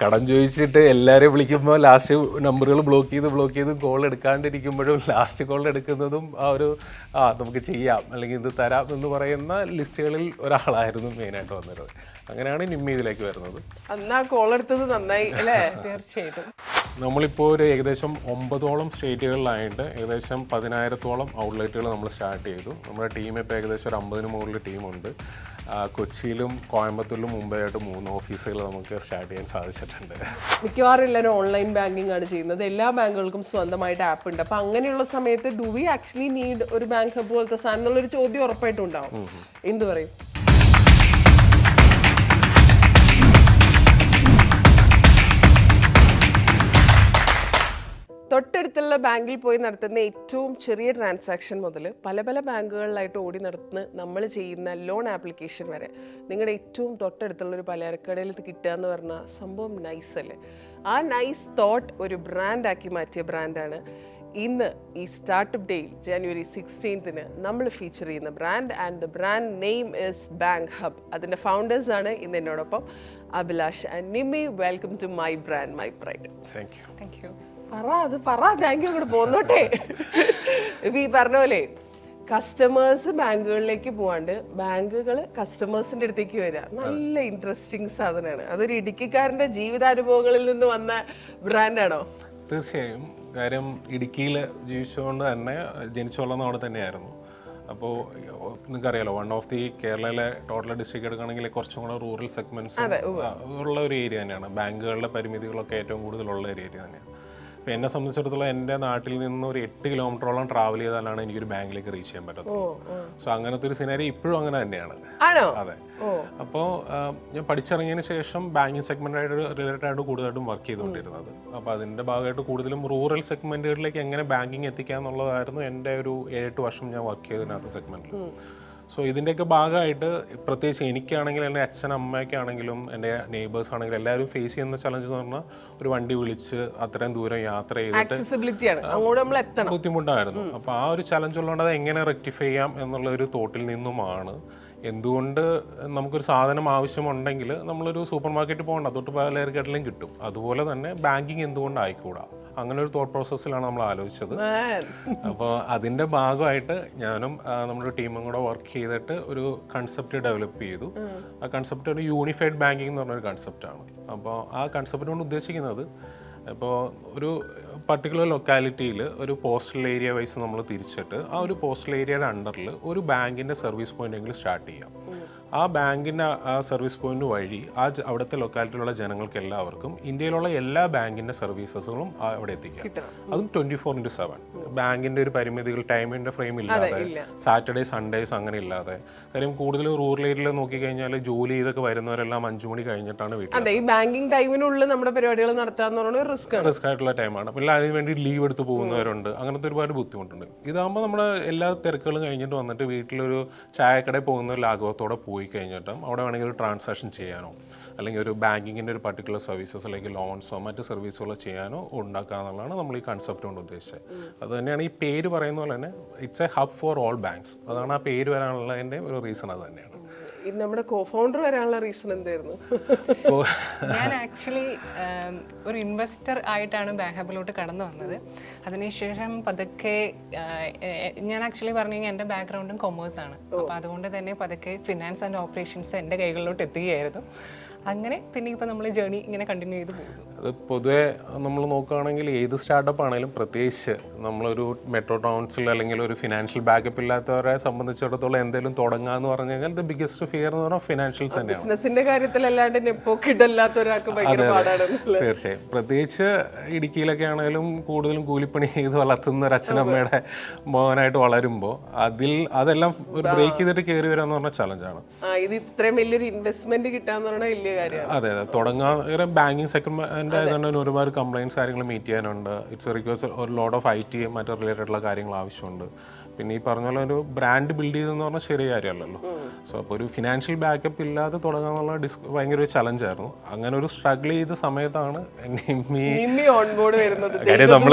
കടം ചോദിച്ചിട്ട് എല്ലാവരെയും വിളിക്കുമ്പോൾ ലാസ്റ്റ് നമ്പറുകൾ ബ്ലോക്ക് ചെയ്ത് ബ്ലോക്ക് ചെയ്ത് കോൾ എടുക്കാണ്ടിരിക്കുമ്പോഴും ലാസ്റ്റ് കോൾ എടുക്കുന്നതും ആ ഒരു ആ നമുക്ക് ചെയ്യാം. അല്ലെങ്കിൽ ഇത് തരാം എന്ന് പറയുന്ന ലിസ്റ്റുകളിൽ ഒരാളായിരുന്നു മെയിനായിട്ട് വന്നിരുന്നത് അങ്ങനെയാണ് നിമ്മി ഇതിലേക്ക് വരുന്നത്. അന്ന് ആ കോൾ എടുത്തത് നന്നായി അല്ലേ? തീർച്ചയായിട്ടും. നമ്മളിപ്പോൾ ഒരു ഏകദേശം ഒമ്പതോളം സ്റ്റേറ്റുകളിലായിട്ട് ഏകദേശം പതിനായിരത്തോളം ഔട്ട്ലെറ്റുകൾ നമ്മൾ സ്റ്റാർട്ട് ചെയ്തു. നമ്മുടെ ടീം ഇപ്പോൾ ഏകദേശം ഒരു അമ്പതിന് മുകളിൽ ടീമുണ്ട്. കൊച്ചിയിലും കോയമ്പത്തൂരിലും മുംബൈയായിട്ട് മൂന്ന് ഓഫീസുകൾ നമുക്ക് സ്റ്റാർട്ട് ചെയ്യാൻ സാധിച്ചിട്ടുണ്ട്. മിക്കവാറും എല്ലാവരും ഓൺലൈൻ ബാങ്കിങ് ആണ് ചെയ്യുന്നത്. എല്ലാ ബാങ്കുകൾക്കും സ്വന്തമായിട്ട് ആപ്പ് ഉണ്ട്. അപ്പം അങ്ങനെയുള്ള സമയത്ത് ഡു വി ആക്ച്വലി നീഡ് ഒരു ബാങ്ക് ഹബ് പോലത്തെ സാധനം എന്നുള്ളൊരു ചോദ്യം ഉറപ്പായിട്ടും ഉണ്ടാവും. എന്ത് പറയും? തൊട്ടടുത്തുള്ള ബാങ്കിൽ പോയി നടത്തുന്ന ഏറ്റവും ചെറിയ ട്രാൻസാക്ഷൻ മുതൽ പല പല ബാങ്കുകളിലായിട്ട് ഓടി നടത്തുന്ന നമ്മൾ ചെയ്യുന്ന ലോൺ ആപ്ലിക്കേഷൻ വരെ. നിങ്ങളുടെ ഏറ്റവും തൊട്ടടുത്തുള്ള ഒരു പലചരക്കടയിൽ ഇത് കിട്ടുക എന്ന് പറഞ്ഞാൽ സംഭവം നൈസ് അല്ലേ? ആ നൈസ് തോട്ട് ഒരു ബ്രാൻഡാക്കി മാറ്റിയ ബ്രാൻഡാണ് ഇന്ന് ഈ സ്റ്റാർട്ടപ്പ് ഡേയിൽ ജാനുവരി സിക്സ്റ്റീൻത്തിന് നമ്മൾ ഫീച്ചർ ചെയ്യുന്ന brand and the brand name is bank hub അതിന്റെ ഫൗണ്ടേഴ്സാണ് ഇന്ന് എന്നോടൊപ്പം Abhilash and Nimi welcome to my brand my pride thank you thank you പറ അത് പറ താങ്ക് യു അങ്ങോട്ട് പോന്നോട്ടെ. ഇപ്പൊ ഈ പറഞ്ഞ പോലെ കസ്റ്റമേഴ്സ് ബാങ്കുകളിലേക്ക് പോവാണ്ട് ബാങ്കുകൾ കസ്റ്റമേഴ്സിന്റെ അടുത്തേക്ക് വരിക നല്ല ഇൻട്രസ്റ്റിംഗ് സാധനമാണ് അതൊരു ഇടുക്കിക്കാരന്റെ ജീവിതാനുഭവങ്ങളിൽ നിന്ന് വന്ന ബ്രാൻഡാണോ തീർച്ചയായും. കാര്യം ഇടുക്കിയിൽ ജീവിച്ചുകൊണ്ട് തന്നെ ജനിച്ചു വളർന്ന അവിടെ തന്നെയായിരുന്നു. അപ്പോൾ നിങ്ങൾക്കറിയാലോ വൺ ഓഫ് ദി കേരളയിലെ ടോട്ടൽ ഡിസ്ട്രിക്ട് എടുക്കുകയാണെങ്കിൽ കുറച്ചും കൂടെ റൂറൽ സെഗ്മെന്റ്സ് ഉള്ള ഒരു ഏരിയ തന്നെയാണ്. ബാങ്കുകളുടെ പരിമിതികളൊക്കെ ഏറ്റവും കൂടുതലുള്ള ഒരു ഏരിയ തന്നെയാണ്. അപ്പോൾ എന്നെ സംബന്ധിച്ചിടത്തോളം എന്റെ നാട്ടിൽ നിന്ന് ഒരു എട്ട് കിലോമീറ്ററോളം ട്രാവൽ ചെയ്താലാണ് എനിക്കൊരു ബാങ്കിലേക്ക് റീച്ച് ചെയ്യാൻ പറ്റത്തുള്ളൂ. സോ അങ്ങനത്തെ ഒരു സിനാരി ഇപ്പോഴും അങ്ങനെ തന്നെയാണ്. അതെ. അപ്പോൾ ഞാൻ പഠിച്ചിറങ്ങിയതിന് ശേഷം ബാങ്കിങ് സെഗ്മെന്റായിട്ട് റിലേറ്റഡ് ആയിട്ട് കൂടുതലായിട്ടും വർക്ക് ചെയ്തുകൊണ്ടിരുന്നത്. അപ്പോൾ അതിന്റെ ഭാഗമായിട്ട് കൂടുതലും റൂറൽ സെഗ്മെന്റുകളിലേക്ക് എങ്ങനെ ബാങ്കിങ് എത്തിക്കുക എന്നുള്ളതായിരുന്നു എന്റെ ഒരു ഏഴെട്ട് വർഷം ഞാൻ വർക്ക് ചെയ്തതിനകത്ത് സെഗ്മെന്റിൽ സോ ഇതിന്റെയൊക്കെ ഭാഗമായിട്ട് പ്രത്യേകിച്ച് എനിക്കാണെങ്കിലും എന്റെ അച്ഛൻ അമ്മയ്ക്കാണെങ്കിലും എന്റെ നെയ്ബേഴ്സ് ആണെങ്കിലും എല്ലാവരും ഫേസ് ചെയ്യുന്ന ചലഞ്ച് എന്ന് പറഞ്ഞാൽ ഒരു വണ്ടി വിളിച്ച് അത്രയും ദൂരം യാത്ര ചെയ്തിട്ട് ബുദ്ധിമുട്ടായിരുന്നു. അപ്പോൾ ആ ഒരു ചലഞ്ച് ഉള്ളതുകൊണ്ട് അത് എങ്ങനെ റെക്ടിഫൈ ചെയ്യാം എന്നുള്ള ഒരു തോട്ടിൽ നിന്നുമാണ് എന്തുകൊണ്ട് നമുക്കൊരു സാധനം ആവശ്യമുണ്ടെങ്കിൽ നമ്മളൊരു സൂപ്പർ മാർക്കറ്റിൽ പോകണ്ട തൊട്ട് പലചരക്കട്ടിലും കിട്ടും. അതുപോലെ തന്നെ ബാങ്കിങ് എന്തുകൊണ്ട് ആയിക്കൂടാ അങ്ങനെ ഒരു തോട്ട് പ്രോസസ്സിലാണ് നമ്മൾ ആലോചിച്ചത്. അപ്പോൾ അതിന്റെ ഭാഗമായിട്ട് ഞാനും നമ്മുടെ ടീമും കൂടെ വർക്ക് ചെയ്തിട്ട് ഒരു കൺസെപ്റ്റ് ഡെവലപ്പ് ചെയ്തു. ആ. കൺസെപ്റ്റ് ഒരു യൂണിഫൈഡ് ബാങ്കിങ് എന്ന് പറഞ്ഞൊരു കൺസെപ്റ്റാണ് അപ്പോൾ ആ കൺസെപ്റ്റ് കൊണ്ട് ഉദ്ദേശിക്കുന്നത് ഇപ്പോൾ ഒരു പർട്ടിക്കുലർ ലൊക്കാലിറ്റിയിൽ ഒരു പോസ്റ്റൽ ഏരിയ വൈസ് നമ്മൾ തിരിച്ചിട്ട് ആ ഒരു പോസ്റ്റൽ ഏരിയയുടെ അണ്ടറിൽ ഒരു ബാങ്കിന്റെ സർവീസ് പോയിന്റ് എങ്കിലും സ്റ്റാർട്ട് ചെയ്യാം. ആ ബാങ്കിന്റെ ആ സർവീസ് പോയിന്റ് വഴി ആ അവിടുത്തെ ലൊക്കാലിറ്റിയിലുള്ള ജനങ്ങൾക്ക് എല്ലാവർക്കും ഇന്ത്യയിലുള്ള എല്ലാ ബാങ്കിന്റെ സർവീസസുകളും അവിടെ എത്തിക്കാം. അതും ട്വന്റി ഫോർ ഇന്റു സെവൻ ബാങ്കിന്റെ ഒരു പരിമിതികൾ ടൈമിന്റെ ഫ്രെയിം ഇല്ലാതെ ഇല്ല. സാറ്റർഡേ സൺഡേസ് അങ്ങനെ ഇല്ലാതെ. കാര്യം കൂടുതൽ റൂറൽ ഏരിയയിൽ നോക്കിക്കഴിഞ്ഞാൽ ജോലി ചെയ്തൊക്കെ വരുന്നവരെല്ലാം അഞ്ചു മണി കഴിഞ്ഞിട്ടാണ് വീട്ടിൽ അതെ ഈ ബാങ്കിങ് ടൈമിനുള്ളിൽ നമ്മുടെ പരിപാടികൾ നടത്താന്ന് പറയുന്നത് റിസ്ക് റിസ്ക് ആയിട്ടുള്ള ടൈമാണ് പിന്നെ അതിന് വേണ്ടി ലീവ് എടുത്ത് പോകുന്നവരുണ്ട്. അങ്ങനത്തെ ഒരുപാട് ബുദ്ധിമുട്ടുണ്ട്. ഇതാകുമ്പോൾ നമ്മൾ എല്ലാ തിരക്കുകളും കഴിഞ്ഞിട്ട് വന്നിട്ട് വീട്ടിലൊരു ചായക്കടയിൽ പോകുന്ന ഒരു ലാഘവത്തോടെ പോയി കഴിഞ്ഞിട്ടും അവിടെ വേണമെങ്കിൽ ഒരു ട്രാൻസാക്ഷൻ ചെയ്യാനോ അല്ലെങ്കിൽ ഒരു ബാങ്കിങ്ങിന്റെ ഒരു പർട്ടിക്കുലർ സർവീസസ് അല്ലെങ്കിൽ ലോൺസോ മറ്റ് സർവീസുകളോ ചെയ്യാനോ ഉണ്ടാക്കുക എന്നുള്ളതാണ് നമ്മൾ ഈ കൺസെപ്റ്റ് കൊണ്ട് ഉദ്ദേശിച്ചത്. അത് തന്നെയാണ് ഈ പേര് പറയുന്ന പോലെ തന്നെ it's a hub for all banks അതാണ് ആ പേര് വരാനുള്ളതിന്റെ ഒരു റീസൺ അത് തന്നെയാണ്. നമ്മുടെ കോ ഫൗണ്ടർ വരാനുള്ള റീസൺ എന്തായിരുന്നു? ഞാൻ ആക്ച്വലി ഒരു ഇൻവെസ്റ്റർ ആയിട്ടാണ് ബാക്ക്ഹബിലോട്ട് കടന്നു വന്നത്. അതിനുശേഷം പതുക്കെ ഞാൻ ആക്ച്വലി പറഞ്ഞു കഴിഞ്ഞാൽ എന്റെ ബാക്ക്ഗ്രൗണ്ടും കൊമേഴ്സ് ആണ്. അപ്പോൾ അതുകൊണ്ട് തന്നെ പതുക്കെ ഫിനാൻസ് ആൻഡ് ഓപ്പറേഷൻസ് എന്റെ കൈകളിലോട്ട് എത്തുകയായിരുന്നു. അങ്ങനെ പിന്നെ ഇപ്പോൾ നമ്മൾ ജേണി ഇങ്ങനെ കണ്ടിന്യൂ ചെയ്ത് പോകുന്നു. അത് പൊതുവെ നമ്മൾ നോക്കുകയാണെങ്കിൽ ഏത് സ്റ്റാർട്ടപ്പ് ആണെങ്കിലും പ്രത്യേകിച്ച് നമ്മളൊരു മെട്രോ ടൗൺസിൽ അല്ലെങ്കിൽ ഒരു ഫിനാൻഷ്യൽ ബാക്കപ്പ് ഇല്ലാത്തവരെ സംബന്ധിച്ചിടത്തോളം എന്തെങ്കിലും തുടങ്ങുക എന്ന് പറഞ്ഞു കഴിഞ്ഞാൽ ദ ബിഗ്ഗസ്റ്റ് ഫിയർ എന്ന് പറഞ്ഞാൽ ഫിനാൻഷ്യൽസ് തന്നെയാണ്. ബിസിനസിന്റെ കാര്യത്തിലല്ലാണ്ട് നെപ്പോക്കിട്ടല്ലാത്ത ഒരാൾക്ക് ഭയങ്കര പാടാണ് തീർച്ചയായും. പ്രത്യേകിച്ച് ഇടുക്കിയിലൊക്കെ ആണെങ്കിലും കൂടുതലും കൂലിപ്പണി ചെയ്ത് വളർത്തുന്ന ഒരു അച്ഛനമ്മയുടെ മോനായിട്ട് വളരുമ്പോൾ അതിൽ അതെല്ലാം ഒരു ബ്രേക്ക് ചെയ്തിട്ട് കയറി വരാന്ന് പറഞ്ഞ ചലഞ്ചാണ് ഇത് ഇത്രയും വലിയൊരു ഇൻവെസ്റ്റ്മെന്റ് കിട്ടാന്ന് പറഞ്ഞാൽ അതെ അതെ. തുടങ്ങാൻ ബാങ്കിങ് സെക്ടറിന്റെ ആയതുകൊണ്ട് ഒരുപാട് കംപ്ലൈൻസ് കാര്യങ്ങൾ മീറ്റ് ചെയ്യാനുണ്ട്. ഇറ്റ്സ് റിക്വസ്റ്റ് ഒരു ലോഡ് ഓഫ് ഐ ടി മറ്റു റിലേറ്റഡ് ഉള്ള കാര്യങ്ങൾ ആവശ്യമുണ്ട്. പിന്നെ ഈ പറഞ്ഞ പോലെ ഒരു ബ്രാൻഡ് ബിൽഡ് ചെയ്തെന്ന് പറഞ്ഞാൽ ചെറിയ കാര്യമല്ലല്ലോ. സോ അപ്പോൾ ഒരു ഫിനാൻഷ്യൽ ബാക്കപ്പ് ഇല്ലാതെ തുടങ്ങാന്നുള്ള ഡിസ് ഭയങ്കര ഒരു ചലഞ്ചായിരുന്നു അങ്ങനെ ഒരു സ്ട്രഗിൾ ചെയ്ത സമയത്താണ് നമ്മൾ നമ്മൾ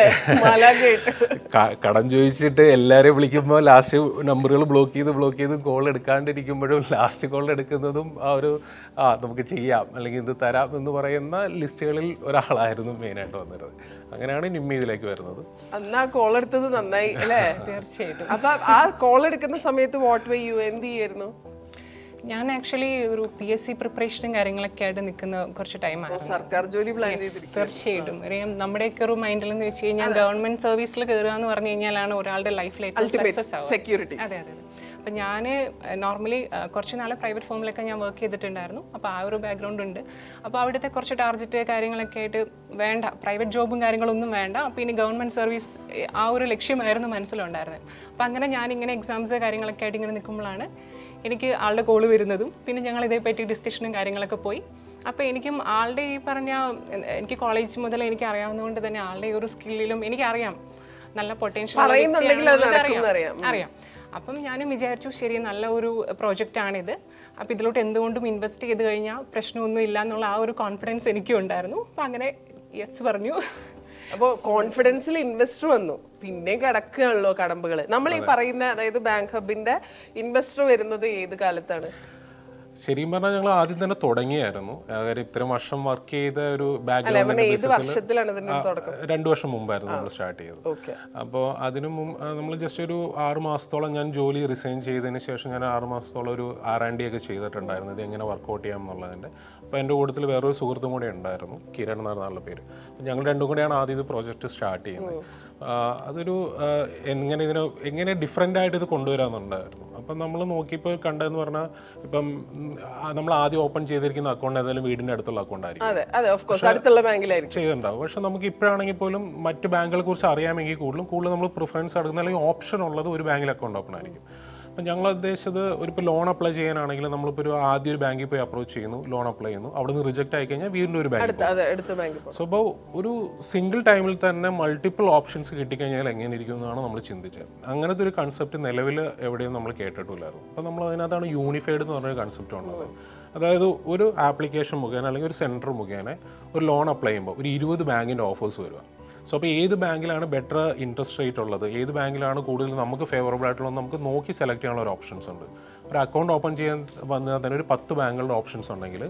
കടം ചോദിച്ചിട്ട് എല്ലാവരെയും വിളിക്കുമ്പോൾ ലാസ്റ്റ് നമ്പറുകൾ ബ്ലോക്ക് ചെയ്ത് ബ്ലോക്ക് ചെയ്ത് കോൾ എടുക്കാണ്ടിരിക്കുമ്പോഴും ലാസ്റ്റ് കോൾ എടുക്കുന്നതും ആ ഒരു ആ നമുക്ക് ചെയ്യാം അല്ലെങ്കിൽ ഇത് തരാം എന്ന് പറയുന്ന ലിസ്റ്റുകളിൽ ഒരാളായിരുന്നു മെയിനായിട്ട് വന്നിരുന്നത്. അങ്ങനെയാണ് നിമ്മി ഇതിലേക്ക് വരുന്നത്. എന്നാ കോൾ എടുത്തത് നന്നായി അല്ലേ? തീർച്ചയായിട്ടും. അപ്പൊ ആ കോൾ എടുക്കുന്ന സമയത്ത് വാട്ട് വേ യു എന്ത് ചെയ്യായിരുന്നു? ഞാൻ ആക്ച്വലി ഒരു പി എസ് സി പ്രിപ്പറേഷനും കാര്യങ്ങളൊക്കെ ആയിട്ട് നിൽക്കുന്ന കുറച്ച് ടൈമാണ് സർക്കാർ ജോലി പ്ലാൻ തീർച്ചയായിട്ടും. അറിയാം നമ്മുടെയൊക്കെ ഒരു മൈൻഡിൽ എന്ന് വെച്ച് കഴിഞ്ഞാൽ ഗവൺമെന്റ് സർവീസിൽ കയറുക എന്ന് പറഞ്ഞു കഴിഞ്ഞാലാണ് ഒരാളുടെ ലൈഫിൽ ഏറ്റവും സക്സസ് ആവുക. സെക്യൂരിറ്റി അതെ അതെ. അപ്പം ഞാൻ നോർമലി കുറച്ച് നാളെ പ്രൈവറ്റ് ഫോമിലൊക്കെ ഞാൻ വർക്ക് ചെയ്തിട്ടുണ്ടായിരുന്നു. അപ്പോൾ ആ ഒരു ബാക്ക്ഗ്രൗണ്ട് ഉണ്ട്. അപ്പോൾ അവിടുത്തെ കുറച്ച് ടാർജറ്റ് കാര്യങ്ങളൊക്കെ ആയിട്ട് വേണ്ട പ്രൈവറ്റ് ജോബും കാര്യങ്ങളൊന്നും വേണ്ട. അപ്പോൾ ഇനി ഗവൺമെന്റ് സർവീസ് ആ ഒരു ലക്ഷ്യമായിരുന്നു മനസ്സിലുണ്ടായിരുന്നത്. അപ്പോൾ അങ്ങനെ ഞാനിങ്ങനെ എക്സാംസ് കാര്യങ്ങളൊക്കെ ആയിട്ട് ഇങ്ങനെ നിൽക്കുമ്പോഴാണ് എനിക്ക് ആളുടെ കോൾ വരുന്നതും പിന്നെ ഞങ്ങൾ ഇതേപ്പറ്റി ഡിസ്കഷനും കാര്യങ്ങളൊക്കെ പോയി. അപ്പോൾ എനിക്കും ആളുടെ ഈ പറഞ്ഞ എനിക്ക് കോളേജ് മുതൽ എനിക്ക് അറിയാവുന്നതുകൊണ്ട് തന്നെ ആളുടെ ഈ ഒരു സ്കില്ലിലും എനിക്കറിയാം. നല്ല പൊട്ടൻഷ്യൽ അറിയാം. അപ്പം ഞാനും വിചാരിച്ചു ശരി നല്ല ഒരു പ്രോജക്റ്റ് ആണിത്. അപ്പോൾ ഇതിലോട്ട് എന്തുകൊണ്ടും ഇൻവെസ്റ്റ് ചെയ്ത് കഴിഞ്ഞാൽ പ്രശ്നമൊന്നും ഇല്ല എന്നുള്ള ആ ഒരു കോൺഫിഡൻസ് എനിക്കും ഉണ്ടായിരുന്നു. അപ്പം അങ്ങനെ യെസ് പറഞ്ഞു. അപ്പോൾ കോൺഫിഡൻസിൽ ഇൻവെസ്റ്റർ വന്നു. പിന്നെ കിടക്കുകയാണല്ലോ കടമ്പുകൾ നമ്മൾ ഈ പറയുന്ന അതായത് ബാങ്ക് ഹബിന്റെ ഇൻവെസ്റ്റർ വരുന്നത് ഏത് കാലത്താണ്? ശരിക്കും പറഞ്ഞാൽ ഞങ്ങൾ ആദ്യം തന്നെ തുടങ്ങിയായിരുന്നു. കാര്യം ഇത്രയും വർഷം വർക്ക് ചെയ്ത ഒരു ബാക്ക്ഗ്രൗണ്ട് രണ്ടു വർഷം മുമ്പായിരുന്നു നമ്മൾ സ്റ്റാർട്ട് ചെയ്തത്. അപ്പോൾ അതിനു മുമ്പ് നമ്മൾ ജസ്റ്റ് ഒരു ആറ് മാസത്തോളം ഞാൻ ജോലി റിസൈൻ ചെയ്തതിന് ശേഷം ഞാൻ ആറ് മാസത്തോളം ഒരു ആർ ആൻഡ് ഡി ഒക്കെ ചെയ്തിട്ടുണ്ടായിരുന്നു. ഇത് എങ്ങനെ വർക്കൗട്ട് ചെയ്യാം എന്നുള്ളതിന്റെ അപ്പോൾ എന്റെ കൂട്ടത്തിൽ വേറൊരു സുഹൃത്തും കൂടെ ഉണ്ടായിരുന്നു. കിരൺ എന്നാണ് ആളുടെ പേര്. അപ്പോൾ ഞങ്ങൾ രണ്ടും കൂടെയാണ് ആദ്യം ഇത് പ്രോജക്റ്റ് സ്റ്റാർട്ട് ചെയ്യുന്നത്. അതൊരു എങ്ങനെ ഇതിനെ എങ്ങനെ ഡിഫറെന്റ് ആയിട്ട് ഇത് കൊണ്ടുവരാമെന്നുണ്ടായിരുന്നു അപ്പം നമ്മൾ നോക്കിയപ്പോൾ കണ്ടതെന്ന് പറഞ്ഞാൽ ഇപ്പം നമ്മൾ ആദ്യം ഓപ്പൺ ചെയ്തിരിക്കുന്ന അക്കൗണ്ട് ഏതായാലും വീടിന്റെ അടുത്തുള്ള അക്കൗണ്ട് ആയിരിക്കും. ചെയ്തിട്ടുണ്ടാവും. പക്ഷെ നമുക്ക് ഇപ്പോഴാണെങ്കിൽ പോലും മറ്റ് ബാങ്കുകളെ കുറിച്ച് അറിയാമെങ്കിൽ കൂടുതലും കൂടുതൽ നമ്മൾ പ്രിഫറൻസ് എടുക്കുന്ന അല്ലെങ്കിൽ ഓപ്ഷൻ ഉള്ളത് ഒരു ബാങ്കിൽ അക്കൗണ്ട് ഓപ്പൺ ആയിരിക്കും. അപ്പം ഞങ്ങൾ ഉദ്ദേശിച്ചത് ഒരു ഇപ്പോൾ ലോൺ അപ്ലൈ ചെയ്യാനാണെങ്കിൽ നമ്മളിപ്പോൾ ഒരു ആദ്യം ഒരു ബാങ്കിൽ പോയി അപ്രോച്ച് ചെയ്യുന്നു ലോൺ അപ്ലൈ ചെയ്യുന്നു. അവിടെ നിന്ന് റിജക്റ്റ് ആയി കഴിഞ്ഞാൽ വീണ്ടും ഒരു ബാങ്ക് സോ അപ്പോൾ ഒരു സിംഗിൾ ടൈമിൽ തന്നെ മൾട്ടിപ്പിൾ ഓപ്ഷൻസ് കിട്ടിക്കഴിഞ്ഞാൽ എങ്ങനെ ഇരിക്കും എന്നാണ് നമ്മൾ ചിന്തിച്ചത്. അങ്ങനത്തെ ഒരു കൺസെപ്റ്റ് നിലവിൽ എവിടെയും നമ്മൾ കേട്ടിട്ടില്ലായിരുന്നു. അപ്പോൾ നമ്മൾ അതിനകത്താണ് യൂണിഫൈഡ് എന്ന് പറഞ്ഞൊരു കൺസെപ്റ്റ് ഉള്ളത്. അതായത് ഒരു ആപ്ലിക്കേഷൻ മുഖേന അല്ലെങ്കിൽ ഒരു സെന്റർ മുഖേന ഒരു ലോൺ അപ്ലൈ ചെയ്യുമ്പോൾ ഒരു ഇരുപത് ബാങ്കിന്റെ ഓഫേഴ്സ് വരിക സോ അപ്പോൾ ഏത് ബാങ്കിലാണ് ബെറ്റർ ഇൻട്രസ്റ്റ് റേറ്റ് ഉള്ളത്? ഏത് ബാങ്കിലാണ് കൂടുതൽ നമുക്ക് ഫേവറബിൾ ആയിട്ടുള്ളത് നമുക്ക് നോക്കി സെലക്ട് ചെയ്യാനുള്ള ഒരു ഓപ്ഷൻസ് ഉണ്ട്. ഒരു അക്കൗണ്ട് ഓപ്പൺ ചെയ്യാൻ വന്നാൽ തന്നെ ഒരു പത്ത് ബാങ്കുകളുടെ ഓപ്ഷൻസ് ഉണ്ടെങ്കിൽ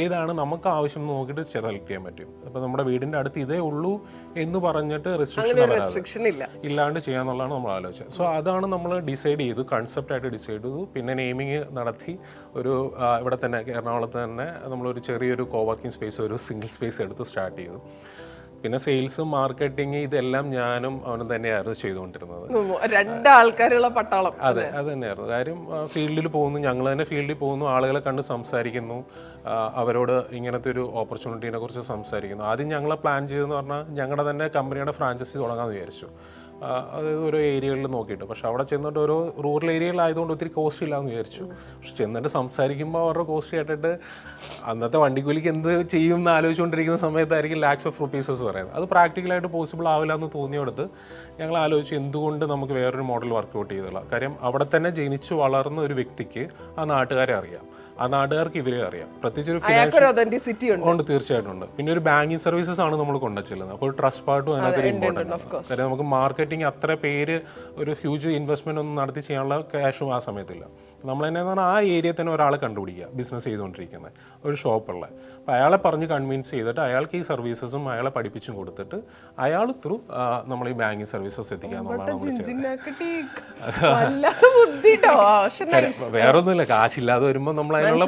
ഏതാണ് നമുക്ക് ആവശ്യം നോക്കിയിട്ട് സെലക്ട് ചെയ്യാൻ പറ്റും. അപ്പോൾ നമ്മുടെ വീടിന്റെ അടുത്ത് ഇതേ ഉള്ളൂ എന്ന് പറഞ്ഞിട്ട് റെസ്ട്രിക്ഷൻ ഇല്ല. ഇല്ലാണ്ട് ചെയ്യാന്നുള്ളതാണ് നമ്മൾ ആലോചിച്ചത്. സോ അതാണ് നമ്മൾ ഡിസൈഡ് ചെയ്തു കൺസെപ്റ്റ് ആയിട്ട് ഡിസൈഡ് ചെയ്തു. പിന്നെ നെയിമിങ് നടത്തി ഒരു ഇവിടെ തന്നെ എറണാകുളത്ത് തന്നെ നമ്മളൊരു ചെറിയൊരു കോവർക്കിംഗ് സ്പേസ് ഒരു സിംഗിൾ സ്പേസ് എടുത്ത് സ്റ്റാർട്ട് ചെയ്തു. പിന്നെ സെയിൽസും മാർക്കറ്റിംഗ് ഇതെല്ലാം ഞാനും അവനും തന്നെയായിരുന്നു ചെയ്തുകൊണ്ടിരുന്നത്. രണ്ടാൾക്കാരുള്ള പട്ടാളം. അതെ അത് തന്നെയായിരുന്നു. കാര്യം ഫീൽഡിൽ പോകുന്നു. ഞങ്ങൾ തന്നെ ഫീൽഡിൽ പോകുന്നു. ആളുകളെ കണ്ട് സംസാരിക്കുന്നു. അവരോട് ഇങ്ങനത്തെ ഒരു ഓപ്പർച്യൂണിറ്റീനെ കുറിച്ച് സംസാരിക്കുന്നു. ആദ്യം ഞങ്ങളെ പ്ലാൻ ചെയ്തെന്ന് പറഞ്ഞാൽ ഞങ്ങളുടെ തന്നെ കമ്പനിയുടെ ഫ്രാഞ്ചൈസി തുടങ്ങാമെന്ന് വിചാരിച്ചു. അതായത് ഓരോ ഏരിയകളിൽ നോക്കിയിട്ട്. പക്ഷെ അവിടെ ചെന്നിട്ട് ഓരോ റൂറൽ ഏരിയകളായതുകൊണ്ട് ഒത്തിരി കോസ്റ്റ് ഇല്ലാന്ന് വിചാരിച്ചു. പക്ഷെ ചെന്നിട്ട് സംസാരിക്കുമ്പോൾ അവരുടെ കോസ്റ്റ് കേട്ടിട്ട് അന്നത്തെ വണ്ടിക്കൂലിക്ക് എന്ത് ചെയ്യും എന്ന് ആലോചിച്ചുകൊണ്ടിരിക്കുന്ന സമയത്തായിരിക്കും ലാക്സ് ഓഫ് റുപ്പീസസ് പറയുന്നത്. അത് പ്രാക്ടിക്കലായിട്ട് പോസിബിൾ ആവില്ല എന്ന് തോന്നിയെടുത്ത് ഞങ്ങൾ ആലോചിച്ച് എന്തുകൊണ്ട് നമുക്ക് വേറൊരു മോഡൽ വർക്കൗട്ട് ചെയ്തുള്ള കാര്യം അവിടെ തന്നെ ജനിച്ചു വളർന്ന ഒരു വ്യക്തിക്ക് ആ നാട്ടുകാരെ അറിയാം. ആ നാട്ടുകാർക്ക് ഇവരെ അറിയാം. പ്രത്യേകിച്ച് ഒരു ഫിനാൻഷ്യൽ ഉണ്ട്. തീർച്ചയായിട്ടും ഉണ്ട്. പിന്നെ ഒരു ബാങ്കിങ് സർവീസസ് ആണ് നമ്മൾ കൊണ്ടുവച്ചിരുന്നത് അപ്പോൾ ട്രസ്റ്റ് പാർട്ടും അതിനകത്ത് ഇമ്പോർട്ടന്റ് ആണ്. കാര്യം നമുക്ക് മാർക്കറ്റിംഗ് അത്ര പേര് ഒരു ഹ്യൂജ് ഇൻവെസ്റ്റ്മെന്റ് ഒന്നും നടത്തി ചെയ്യാനുള്ള ക്യാഷും ആ സമയത്തില്ല. നമ്മൾ തന്നെ പറഞ്ഞാൽ ആ ഏരിയ തന്നെ ഒരാളെ കണ്ടുപിടിക്കുക ബിസിനസ് ചെയ്തുകൊണ്ടിരിക്കുന്നത്. ഒരു ഷോപ്പുള്ള അപ്പോൾ അയാളെ പറഞ്ഞ് കൺവിൻസ് ചെയ്തിട്ട് അയാൾക്ക് ഈ സർവീസസും അയാളെ പഠിപ്പിച്ചും കൊടുത്തിട്ട് അയാൾ ത്രൂ നമ്മൾ ഈ ബാങ്കിങ് സർവീസസ് എത്തിക്കുക എന്നുള്ളതാണ് വേറൊന്നുമില്ല. കാശില്ലാതെ വരുമ്പോൾ നമ്മൾ അതിനുള്ള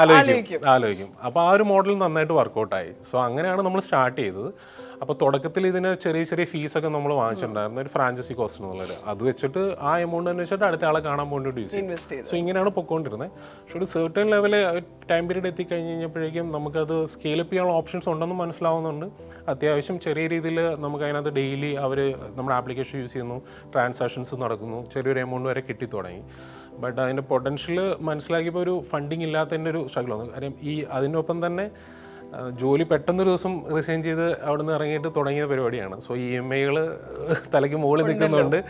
ആലോചിക്കും. ആലോചിക്കും. ആലോചിക്കും. അപ്പോൾ ആ ഒരു മോഡൽ നന്നായിട്ട് വർക്കൗട്ടായി സോ അങ്ങനെയാണ് നമ്മൾ സ്റ്റാർട്ട് ചെയ്തത്. അപ്പോൾ തുടക്കത്തിൽ ഇതിന് ചെറിയ ചെറിയ ഫീസൊക്കെ നമ്മൾ വാങ്ങിച്ചിട്ടുണ്ടായിരുന്നു. ഒരു ഫ്രാഞ്ചൈസി കോസ്റ്റ് എന്നുള്ളത് അത് വെച്ചിട്ട് ആ എമൗണ്ട് തന്നെ വെച്ചിട്ട് അടുത്ത ആളെ കാണാൻ വേണ്ടിയിട്ട് യൂസ് ചെയ്യും സോ ഇങ്ങനെയാണ് പൊക്കോണ്ടിരുന്നത്. പക്ഷെ ഒരു സെർട്ടൺ ലെവൽ ടൈം പീരീഡ് എത്തിക്കഴിഞ്ഞ് കഴിഞ്ഞപ്പോഴേക്കും നമുക്കത് സ്കെയിലപ്പ് ചെയ്യാനുള്ള ഓപ്ഷൻസ് ഉണ്ടെന്ന് മനസ്സിലാവുന്നുണ്ട്. അത്യാവശ്യം ചെറിയ രീതിയിൽ നമുക്ക് അതിനകത്ത് ഡെയിലി അവർ നമ്മുടെ ആപ്ലിക്കേഷൻ യൂസ് ചെയ്യുന്നു ട്രാൻസാക്ഷൻസ് നടക്കുന്നു ചെറിയൊരു എമൗണ്ട് വരെ കിട്ടി തുടങ്ങി. ബട്ട് അതിന്റെ പൊട്ടൻഷ്യൽ മനസ്സിലാക്കിയപ്പോൾ ഒരു ഫണ്ടിങ് ഇല്ലാത്തതിന്റെ ഒരു സ്ട്രഗിൾ വന്നു. കാര്യം ഈ അതിനൊപ്പം തന്നെ ജോലി പെട്ടെന്നൊരു ദിവസം റിസൈൻ ചെയ്ത് അവിടെ നിന്ന് ഇറങ്ങിയിട്ട് തുടങ്ങിയ പരിപാടിയാണ്. സോ ഇ എം ഐകൾ തലയ്ക്ക് മുകളിൽ നിൽക്കുന്നുണ്ട്.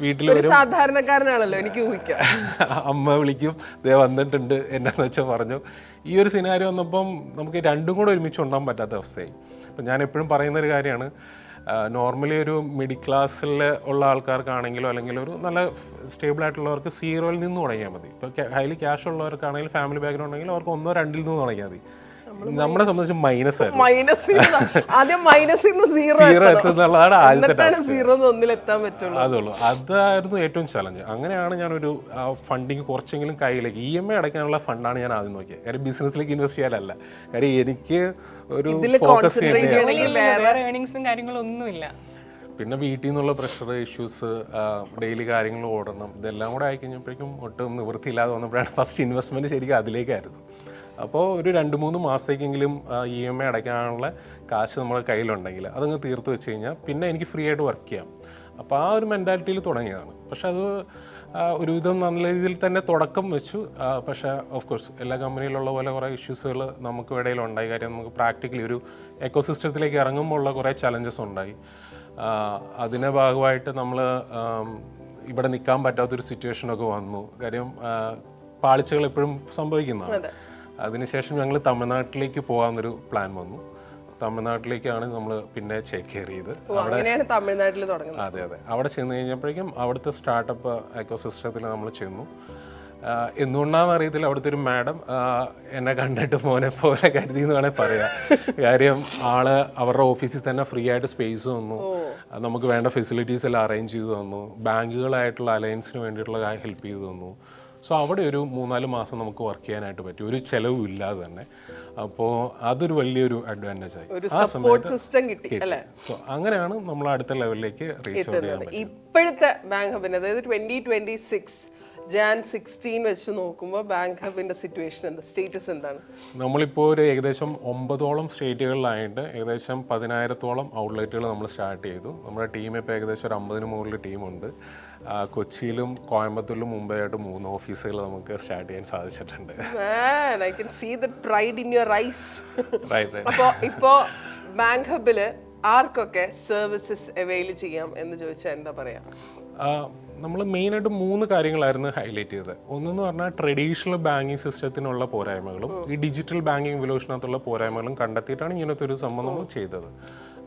വീട്ടിൽ സാധാരണക്കാരനാണല്ലോ എനിക്ക് ഊഹിക്കാം. അമ്മ വിളിക്കും. ദേ വന്നിട്ടുണ്ട് എന്നാന്ന് വെച്ചാൽ പറഞ്ഞു. ഈ ഒരു സിനാരി വന്നപ്പം നമുക്ക് രണ്ടും കൂടെ ഒരുമിച്ച് ഉണ്ടാകാൻ പറ്റാത്ത അവസ്ഥയായി. അപ്പം ഞാൻ എപ്പോഴും പറയുന്ന ഒരു കാര്യമാണ്. നോർമലി ഒരു മിഡിൽ ക്ലാസ്സിൽ ഉള്ള ആൾക്കാർക്കാണെങ്കിലോ അല്ലെങ്കിൽ ഒരു നല്ല സ്റ്റേബിൾ ആയിട്ടുള്ളവർക്ക് സീറോയിൽ നിന്ന് തുടങ്ങിയാൽ മതി. ഇപ്പോൾ ഹൈലി ക്യാഷ് ഉള്ളവർക്കാണെങ്കിൽ ഫാമിലി ബാക്ക്ഗ്രൗണ്ട് ഉണ്ടെങ്കിൽ അവർക്ക് ഒന്നോ രണ്ടിൽ നിന്ന് തുടങ്ങിയാൽ മതി. നമ്മളെ സംബന്ധിച്ച് മൈനസ് മൈനസ് ആദ്യം മൈനസിൽ നിന്ന് സീറോ എത്തുന്നുള്ളതാണ് ആദ്യത്തെ സീറോ ഒന്നിലെത്താൻ പറ്റുള്ളൂ. അതുള്ളൂ. അതായിരുന്നു ഏറ്റവും ചലഞ്ച് അങ്ങനെയാണ് ഞാനൊരു ഫണ്ടിങ് കുറച്ചെങ്കിലും കയ്യിലേക്ക് ഇ എം ഐ അടയ്ക്കാനുള്ള ഫണ്ടാണ് ഞാൻ ആദ്യം നോക്കിയത്. കാര്യം ബിസിനസ്സിലേക്ക് ഇൻവെസ്റ്റ് ചെയ്യാനല്ല. കാര്യം എനിക്ക് ഒരു ഫോക്കസ് concentrate ചെയ്യേണ്ട വേറെ ഏണിങ്സും കാര്യങ്ങളും ഒന്നുമില്ല. പിന്നെ വീട്ടിൽ നിന്നുള്ള പ്രഷർ ഇഷ്യൂസ് ഡെയിലി കാര്യങ്ങൾ ഓടണം ഇതെല്ലാം കൂടെ ആയി കഴിഞ്ഞപ്പോഴേക്കും ഒട്ടും നിവൃത്തിയില്ലാതെ വന്നപ്പോഴാണ് ഫസ്റ്റ് ഇൻവെസ്റ്റ്മെന്റ് ശരിക്കും അതിലേക്കായിരുന്നു. അപ്പോൾ ഒരു രണ്ട് മൂന്ന് മാസത്തേക്കെങ്കിലും ഇ എം ഐ അടയ്ക്കാനുള്ള കാശ് നമ്മുടെ കയ്യിലുണ്ടെങ്കിൽ അതങ്ങ് തീർത്ത് വെച്ച് കഴിഞ്ഞാൽ പിന്നെ എനിക്ക് ഫ്രീ ആയിട്ട് വർക്ക് ചെയ്യാം. അപ്പോൾ ആ ഒരു മെന്റാലിറ്റിയിൽ തുടങ്ങിയതാണ്. പക്ഷെ അത് ഒരുവിധം നല്ല രീതിയിൽ തന്നെ തുടക്കം വെച്ചു. പക്ഷെ ഓഫ് കോഴ്സ് എല്ലാ കമ്പനിയിലുള്ള പോലെ കുറേ ഇഷ്യൂസുകൾ നമുക്ക് ഇടയിൽ ഉണ്ടായി. കാര്യം നമുക്ക് പ്രാക്ടിക്കലി ഒരു എക്കോസിസ്റ്റത്തിലേക്ക് ഇറങ്ങുമ്പോൾ ഉള്ള കുറേ ചലഞ്ചസ് ഉണ്ടായി. അതിന്റെ ഭാഗമായിട്ട് നമ്മൾ ഇവിടെ നിൽക്കാൻ പറ്റാത്തൊരു സിറ്റുവേഷനൊക്കെ വന്നു. കാര്യം പാളിച്ചകൾ എപ്പോഴും സംഭവിക്കുന്നതാണ്. അതിനുശേഷം ഞങ്ങൾ തമിഴ്നാട്ടിലേക്ക് പോകാമെന്നൊരു പ്ലാൻ വന്നു. തമിഴ്നാട്ടിലേക്കാണ് നമ്മൾ പിന്നെ ചേക്കേറിയത് ഓ, അങ്ങനെയാണ് തമിഴ്നാട്ടിൽ തുടങ്ങുന്നത്. അതെ അതെ. അവിടെ ചെന്ന് കഴിഞ്ഞപ്പോഴേക്കും അവിടുത്തെ സ്റ്റാർട്ടപ്പ് എക്കോസിസ്റ്റത്തിൽ നമ്മൾ ചെന്നു. എന്തുകൊണ്ടാണെന്ന് അറിയത്തില്ല അവിടുത്തെ ഒരു മാഡം എന്നെ കണ്ടിട്ട് മോനെ പോലെ കരുതി എന്ന് വേണേൽ പറയാം. കാര്യം ആൾ അവരുടെ ഓഫീസിൽ തന്നെ ഫ്രീ ആയിട്ട് സ്പേസ് തന്നു. നമുക്ക് വേണ്ട ഫെസിലിറ്റീസ് എല്ലാം അറേഞ്ച് ചെയ്ത് തന്നു. ബാങ്കുകളായിട്ടുള്ള അലയൻസിന് വേണ്ടിയിട്ടുള്ള ഹെൽപ്പ് ചെയ്ത് തന്നു. സോ അവിടെ ഒരു മൂന്നാൽ മാസം നമുക്ക് വർക്ക് ചെയ്യാനായിട്ട് പറ്റി. ഒരു ചെലവും ഇല്ലാതെ തന്നെ. അപ്പോൾ അതൊരു വലിയൊരു അഡ്വാന്റേജ് ആയി. ആ സപ്പോർട്ട് സിസ്റ്റം കിട്ടി സോ അങ്ങനെയാണ് നമ്മൾ അടുത്ത ലെവലിലേക്ക് റീച്ച് ചെയ്യാൻ പറ്റുന്നത്. ഇപ്പോഴത്തെ ബാങ്ക് ഹബിന് അതായത് twenty twenty six Jan sixteen വെച്ച് നോക്കുമ്പോൾ ബാങ്ക് ഹബിന്റെ സിറ്റുവേഷൻ എന്താ? സ്റ്റേറ്റസ് എന്താണ്? നമ്മളിപ്പോൾ ഒരു ഏകദേശം ഒമ്പതോളം സ്റ്റേറ്റുകളിലായിട്ട് ഏകദേശം പതിനായിരത്തോളം ഔട്ട്ലെറ്റുകൾ നമ്മൾ സ്റ്റാർട്ട് ചെയ്തു. നമ്മുടെ ടീം ഇപ്പോൾ ഏകദേശം ഒരു അമ്പതിന് മുകളിൽ ടീമുണ്ട്. കൊച്ചിയിലും കോയമ്പത്തൂരിലും മുംബൈയായിട്ട് മൂന്ന് ഓഫീസുകൾ നമുക്ക് സ്റ്റാർട്ട് ചെയ്യാൻ സാധിച്ചിട്ടുണ്ട്. I can see the pride in your eyes right അപ്പോ ഇപ്പോ ബാങ്ക് ഹബിൽ ആർക്കൊക്കെ സർവീസസ് അവൈൽ ചെയ്യാം എന്ന് ചോദിച്ചാൽ എന്താ പറയാ? നമ്മൾ മെയിനായിട്ട് മൂന്ന് കാര്യങ്ങളായിരുന്നു ഹൈലൈറ്റ് ചെയ്തത്. ഒന്നെന്ന് പറഞ്ഞാൽ ട്രഡീഷണൽ ബാങ്കിങ് സിസ്റ്റത്തിനുള്ള പോരായ്മകളും ഈ ഡിജിറ്റൽ ബാങ്കിങ് വിലോഷനകത്തുള്ള പോരായ്മകളും കണ്ടെത്തിയിട്ടാണ് ഇങ്ങനത്തെ ഒരു സംഭവം നമ്മൾ ചെയ്തത്.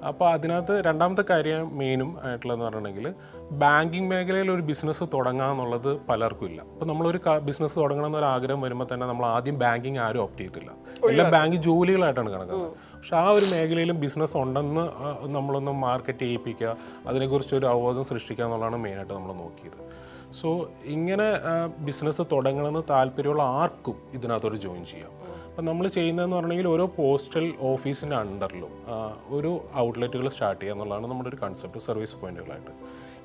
അപ്പോൾ അതിനകത്ത് രണ്ടാമത്തെ കാര്യം മെയിനും ആയിട്ടുള്ളതെന്ന് പറഞ്ഞിട്ടുണ്ടെങ്കിൽ ബാങ്കിങ് മേഖലയിൽ ഒരു ബിസിനസ് തുടങ്ങുക എന്നുള്ളത് പലർക്കും ഇല്ല. അപ്പോൾ നമ്മളൊരു ബിസിനസ് തുടങ്ങണം എന്നൊരു ആഗ്രഹം വരുമ്പോൾ തന്നെ നമ്മൾ ആദ്യം ബാങ്കിങ് ആരും ഓപ്റ്റ് ചെയ്യത്തില്ല. എല്ലാം ബാങ്ക് ജോലികളായിട്ടാണ് കണക്കാക്കുന്നത്. പക്ഷെ ആ ഒരു മേഖലയിലും ബിസിനസ് ഉണ്ടെന്ന് നമ്മളൊന്ന് മാർക്കറ്റ് ചെയ്യിപ്പിക്കുക അതിനെക്കുറിച്ച് ഒരു അവബോധം സൃഷ്ടിക്കുക എന്നുള്ളതാണ് മെയിനായിട്ട് നമ്മൾ നോക്കിയത്. സോ ഇങ്ങനെ ബിസിനസ് തുടങ്ങണമെന്ന് താല്പര്യമുള്ള ആർക്കും ഇതിനകത്തോട് ജോയിൻ ചെയ്യാം. അപ്പം നമ്മൾ ചെയ്യുന്നതെന്ന് പറഞ്ഞെങ്കിൽ ഓരോ പോസ്റ്റൽ ഓഫീസിന്റെ അണ്ടറിലും ഒരു ഔട്ട്ലെറ്റുകൾ സ്റ്റാർട്ട് ചെയ്യുക എന്നുള്ളതാണ് നമ്മുടെ ഒരു കൺസെപ്റ്റ് സർവീസ് പോയിന്റുകളായിട്ട്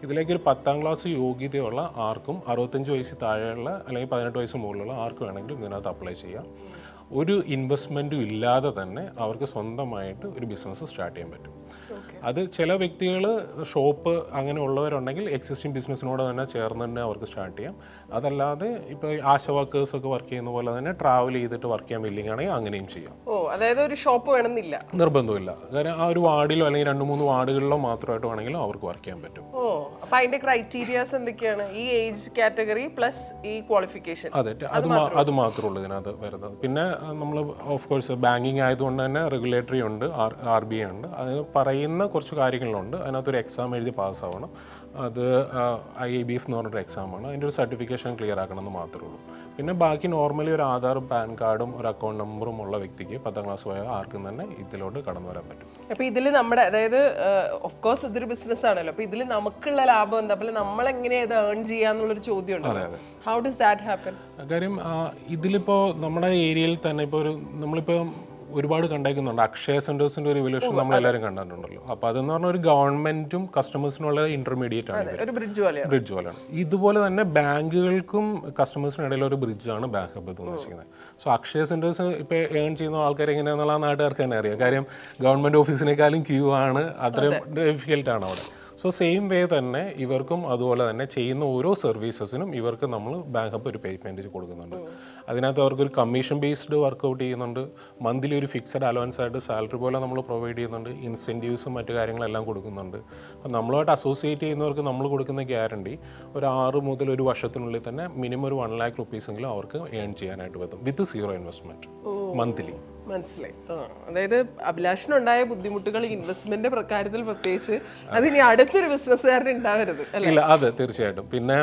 ഇതിലേക്ക് ഒരു പത്താം ക്ലാസ് യോഗ്യതയുള്ള ആർക്കും അറുപത്തഞ്ച് വയസ്സ് താഴെയുള്ള അല്ലെങ്കിൽ പതിനെട്ട് വയസ്സ് മുകളിലുള്ള ആർക്കും വേണമെങ്കിലും ഇതിനകത്ത് അപ്ലൈ ചെയ്യാം. ഒരു ഇൻവെസ്റ്റ്മെന്റും ഇല്ലാതെ തന്നെ അവർക്ക് സ്വന്തമായിട്ട് ഒരു ബിസിനസ് സ്റ്റാർട്ട് ചെയ്യാൻ പറ്റും. അത് ചില വ്യക്തികൾ ഷോപ്പ് അങ്ങനെ ഉള്ളവരുണ്ടെങ്കിൽ എക്സിസ്റ്റിംഗ് ബിസിനസ്സിനോട് തന്നെ ചേർന്ന് തന്നെ അവർക്ക് സ്റ്റാർട്ട് ചെയ്യാം. അതല്ലാതെ ഇപ്പോൾ ആശ വർക്കേഴ്സ് ഒക്കെ വർക്ക് ചെയ്യുന്ന പോലെ തന്നെ ട്രാവൽ ചെയ്തിട്ട് വർക്ക് ചെയ്യാൻ വില്ലിങ് ആണെങ്കിൽ അങ്ങനെയും ചെയ്യാം. ഓ അതായത് ഒരു ഷോപ്പ് വേണമെന്നില്ല. നിർബന്ധമില്ല. കാരണം ആ ഒരു വാർഡിലോ അല്ലെങ്കിൽ രണ്ട് മൂന്ന് വാർഡുകളിലോ മാത്രമായിട്ട് വേണമെങ്കിലും അവർക്ക് വർക്ക് ചെയ്യാൻ പറ്റും. ഓ അപ്പൊ അതിന്റെ ക്രൈറ്റീരിയാസ് എന്തൊക്കെയാണ്? ഈ ഏജ് കാറ്റഗറി പ്ലസ് ഈ ക്വാളിഫിക്കേഷൻ അതെ അത് അത് മാത്രമേ ഉള്ളൂ ഇതിനകത്ത് വരുന്നത്. പിന്നെ നമ്മൾ ഓഫ് കോഴ്സ് ബാങ്കിങ് ആയതുകൊണ്ട് തന്നെ റെഗുലേറ്ററി ഉണ്ട് ആർ ബി ഐ ഉണ്ട്. അതിന് പറയുന്ന കുറച്ച് കാര്യങ്ങളുണ്ട്. അതിനകത്തൊരു എക്സാം എഴുതി പാസ്സാവണം അത് ഐ ഐ ബി എഫ് എന്ന് പറഞ്ഞൊരു എക്സാമാണ് അതിന്റെ ഒരു സർട്ടിഫിക്കേഷൻ ക്ലിയർ ആക്കണം എന്ന് മാത്രമേ ഉള്ളൂ. പിന്നെ ബാക്കി നോർമലി ഒരു ആധാറും പാൻ കാർഡും ഒരു അക്കൗണ്ട് നമ്പറും ഉള്ള വ്യക്തിക്ക് പത്താം ക്ലാസ് പോയ ആർക്കും തന്നെ ഇതിലോട്ട് കടന്നു വരാൻ പറ്റും. അപ്പൊ ഇതിൽ നമ്മുടെ അതായത് ഓഫ് കോഴ്സ് ഇതൊരു ബിസിനസ് ആണല്ലോ. അപ്പൊ ഇതിൽ നമുക്കുള്ള ലാഭം എന്താ? അപ്പോൾ നമ്മൾ എങ്ങനെയാ ഇത് ഏൺ ചെയ്യാന്നുള്ളൊരു ചോദ്യം ഉണ്ട് ഹൗ ഡസ് ദാറ്റ് ഹാപ്പൻ കാര്യം ഇതിലിപ്പോ നമ്മുടെ ഏരിയയിൽ തന്നെ ഇപ്പോൾ ഒരു നമ്മളിപ്പോൾ ഒരുപാട് കണ്ടേക്കുന്നുണ്ട്. അക്ഷയ സെന്റേഴ്സിന്റെ ഒരു റിവല്യൂഷൻ നമ്മൾ എല്ലാവരും കണ്ടിട്ടുണ്ടല്ലോ. അപ്പോൾ അതെന്ന് പറഞ്ഞാൽ ഒരു ഗവൺമെന്റും കസ്റ്റമേഴ്സിനുള്ള ഇന്റർമീഡിയറ്റ് ആണ് ബ്രിഡ്ജ് പോലെയാണ്. ബ്രിഡ്ജ് പോലെയാണ്. ഇതുപോലെ തന്നെ ബാങ്കുകൾക്കും കസ്റ്റമേഴ്സിനും ഇടയിൽ ഒരു ബ്രിഡ്ജാണ് ബാങ്ക് ഹബ് എന്ന് വെച്ചിരിക്കുന്നത് സോ അക്ഷയ സെന്റേഴ്സ് ഇപ്പോൾ ഏൺ ചെയ്യുന്ന ആൾക്കാർ എങ്ങനെയാണെന്നുള്ള നാട്ടുകാർക്ക് തന്നെ അറിയാം. കാര്യം ഗവൺമെന്റ് ഓഫീസിനേക്കാളും ക്യൂ ആണ്. അത്രയും ഡിഫിക്കൽട്ടാണ് അവിടെ. സോ സെയിം വേ തന്നെ ഇവർക്കും അതുപോലെ തന്നെ ചെയ്യുന്ന ഓരോ സർവീസസിനും ഇവർക്ക് നമ്മൾ ബാങ്ക് അപ്പ് ഒരു പേയ്മെന്റ് കൊടുക്കുന്നുണ്ട്. അതിനകത്ത് അവർക്ക് ഒരു കമ്മീഷൻ ബേസ്ഡ് വർക്കൗട്ട് ചെയ്യുന്നുണ്ട്. മന്ത്ലി ഒരു ഫിക്സഡ് അലവൻസ് ആയിട്ട് സാലറി പോലെ നമ്മൾ പ്രൊവൈഡ് ചെയ്യുന്നുണ്ട്. ഇൻസെന്റീവ്സും മറ്റു കാര്യങ്ങളെല്ലാം കൊടുക്കുന്നുണ്ട്. അപ്പം നമ്മളുമായിട്ട് അസോസിയേറ്റ് ചെയ്യുന്നവർക്ക് നമ്മൾ കൊടുക്കുന്ന ഗ്യാരണ്ടി ഒരു ആറ് മുതൽ ഒരു വർഷത്തിനുള്ളിൽ തന്നെ മിനിമം ഒരു വൺ ലാക്ക് റുപ്പീസെങ്കിലും അവർക്ക് ഏൺ ചെയ്യാനായിട്ട് പറ്റും. വിത്ത് സീറോ ഇൻവെസ്റ്റ്മെന്റ് മന്ത്ലി മനസ്സിലായി. അതായത് അഭിലാഷിനുണ്ടായ ബുദ്ധിമുട്ടുകൾ ഇൻവെസ്റ്റ്മെന്റ് പ്രകാരത്തിൽ പ്രത്യേകിച്ച് അതിനി അടുത്തൊരു ബിസിനസ്സുകാരൻ ഉണ്ടാവരുത് ഇല്ല അതെ തീർച്ചയായിട്ടും. പിന്നെ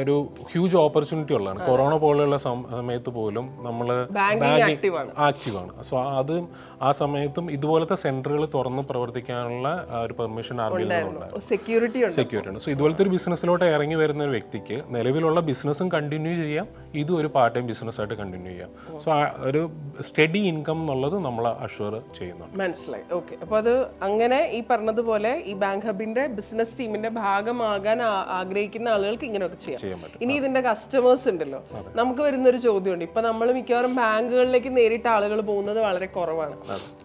ഒരു ഹ്യൂജ് ഓപ്പർച്യൂണിറ്റി ഉള്ളതാണ്. കൊറോണ പോലെയുള്ള സമയത്ത് പോലും നമ്മൾ ബാങ്കിങ് ആക്റ്റീവ് ആണ്. ആക്റ്റീവാണ് സോ അത് ആ സമയത്തും ഇതുപോലത്തെ സെന്ററുകൾ തുറന്ന് പ്രവർത്തിക്കാനുള്ള ഒരു പെർമിഷൻ ആർമിയിൽ നിന്നുണ്ടായിരുന്നു. സെക്യൂരിറ്റി സെക്യൂരിറ്റി ഉണ്ട്. സോ ഇതുപോലത്തെ ഒരു ബിസിനസ്സിലോട്ട് ഇറങ്ങി വരുന്ന ഒരു വ്യക്തിക്ക് നിലവിലുള്ള ബിസിനസ്സും കണ്ടിന്യൂ ചെയ്യാം. ഇതും ഒരു പാർട്ട് ടൈം ബിസിനസ് ആയിട്ട് കണ്ടിന്യൂ ചെയ്യാം. സോ ഒരു സ്റ്റഡി ഇൻകം എന്നുള്ളത് നമ്മൾ അഷ്വർ ചെയ്യുന്നുണ്ട്. മനസ്സിലായി. ഓക്കെ അപ്പോൾ അത് അങ്ങനെ ഈ പറഞ്ഞതുപോലെ ഈ ബാങ്ക് ഹബിന്റെ ബിസിനസ് ടീമിന്റെ ഭാഗമാകാൻ ആഗ്രഹിക്കുന്ന ആളുകൾക്ക് ഇങ്ങനെയൊക്കെ ചെയ്യാം. പറ്റും. ഇനി ഇതിന്റെ കസ്റ്റമേഴ്സ് ഉണ്ടല്ലോ. നമുക്ക് വരുന്ന ഒരു ചോദ്യമുണ്ട്. ഇപ്പൊ നമ്മൾ മിക്കവാറും ബാങ്കുകളിലേക്ക് നേരിട്ട് ആളുകൾ പോകുന്നത് വളരെ കുറവാണ്.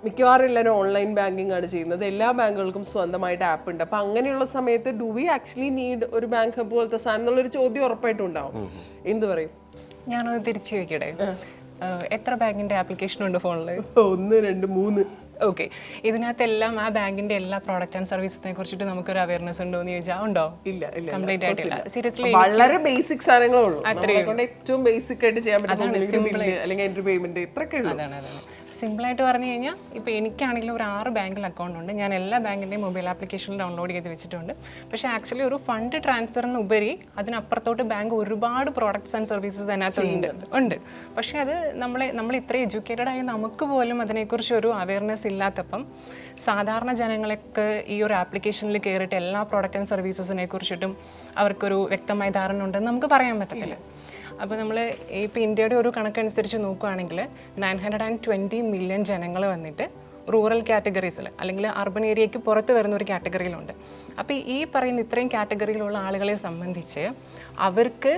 മിക്കവാറും എല്ലാവരും ഓൺലൈൻ ബാങ്കിങ് ആണ് ചെയ്യുന്നത്. എല്ലാ ബാങ്കുകൾക്കും സ്വന്തമായിട്ട് ആപ്പ് ഉണ്ട്. അപ്പൊ അങ്ങനെയുള്ള സമയത്ത് ഡു വി ആക്ച്വലി നീഡ് ഒരു ബാങ്ക് ഹബ് പോലത്തെ സാധനം എന്നുള്ളൊരു ചോദ്യം ഉറപ്പായിട്ടും ഉണ്ടാവും. എന്ത് പറയും? ഞാനത് തിരിച്ചു ചോദിക്കട്ടെ? എത്ര ബാങ്കിന്റെ ആപ്ലിക്കേഷൻ ഉണ്ട് ഫോണിൽ ഒന്ന് രണ്ട് മൂന്ന്. ഓക്കെ ഇതിനകത്തെല്ലാം ആ ബാങ്കിന്റെ എല്ലാ പ്രോഡക്റ്റ് ആൻഡ് സർവീസിനെ കുറിച്ചിട്ട് നമുക്കൊരു അവയർനെസ് ഉണ്ടോ എന്ന് ചോദിച്ചാൽ ഉണ്ടോ? ഇല്ല ഇല്ല കംപ്ലീറ്റ് ആയിട്ടില്ല. സീരിയസ്ലി വളരെ ബേസിക് സാധനങ്ങളേ ഉള്ളൂ. ഏറ്റവും ബേസിക് ആയിട്ട് ചെയ്യാൻ പറ്റുന്ന അല്ലെങ്കിൽ പേയ്മെന്റ് ഇത്രയൊക്കെ അതാണ് അതാണ്. സിമ്പിളായിട്ട് പറഞ്ഞു കഴിഞ്ഞാൽ ഇപ്പോൾ എനിക്കാണെങ്കിലും ഒരു ആറ് ബാങ്കിൽ അക്കൗണ്ട് ഉണ്ട്. ഞാൻ എല്ലാ ബാങ്കിന്റെയും മൊബൈൽ ആപ്ലിക്കേഷനിൽ ഡൗൺലോഡ് ചെയ്ത് വെച്ചിട്ടുണ്ട്. പക്ഷേ ആക്ച്വലി ഒരു ഫണ്ട് ട്രാൻസ്ഫറിന് ഉപരി അതിനപ്പുറത്തോട്ട് ബാങ്ക് ഒരുപാട് പ്രോഡക്ട്സ് ആൻഡ് സർവീസസ് അതിനകത്തുണ്ട് ഉണ്ട്. പക്ഷേ അത് നമ്മളെ നമ്മൾ ഇത്ര എഡ്യൂക്കേറ്റഡ് ആയി നമുക്ക് പോലും അതിനെക്കുറിച്ച് ഒരു അവയർനെസ് ഇല്ലാത്തപ്പം സാധാരണ ജനങ്ങളൊക്കെ ഈ ഒരു ആപ്ലിക്കേഷനിൽ കയറിയിട്ട് എല്ലാ പ്രോഡക്റ്റ് ആൻഡ് സർവീസസിനെ കുറിച്ചിട്ടും അവർക്കൊരു വ്യക്തമായ ധാരണ ഉണ്ടെന്ന് നമുക്ക് പറയാൻ പറ്റത്തില്ല. അപ്പോൾ നമ്മൾ ഇപ്പോൾ ഇന്ത്യയുടെ ഒരു കണക്കനുസരിച്ച് നോക്കുകയാണെങ്കിൽ nine hundred and twenty million ജനങ്ങൾ വന്നിട്ട് റൂറൽ കാറ്റഗറീസിൽ അല്ലെങ്കിൽ അർബൻ ഏരിയയ്ക്ക് പുറത്ത് വരുന്ന ഒരു കാറ്റഗറിയിലുണ്ട് അപ്പോൾ ഈ പറയുന്ന ഇത്രയും കാറ്റഗറിയിലുള്ള ആളുകളെ സംബന്ധിച്ച് അവർക്ക്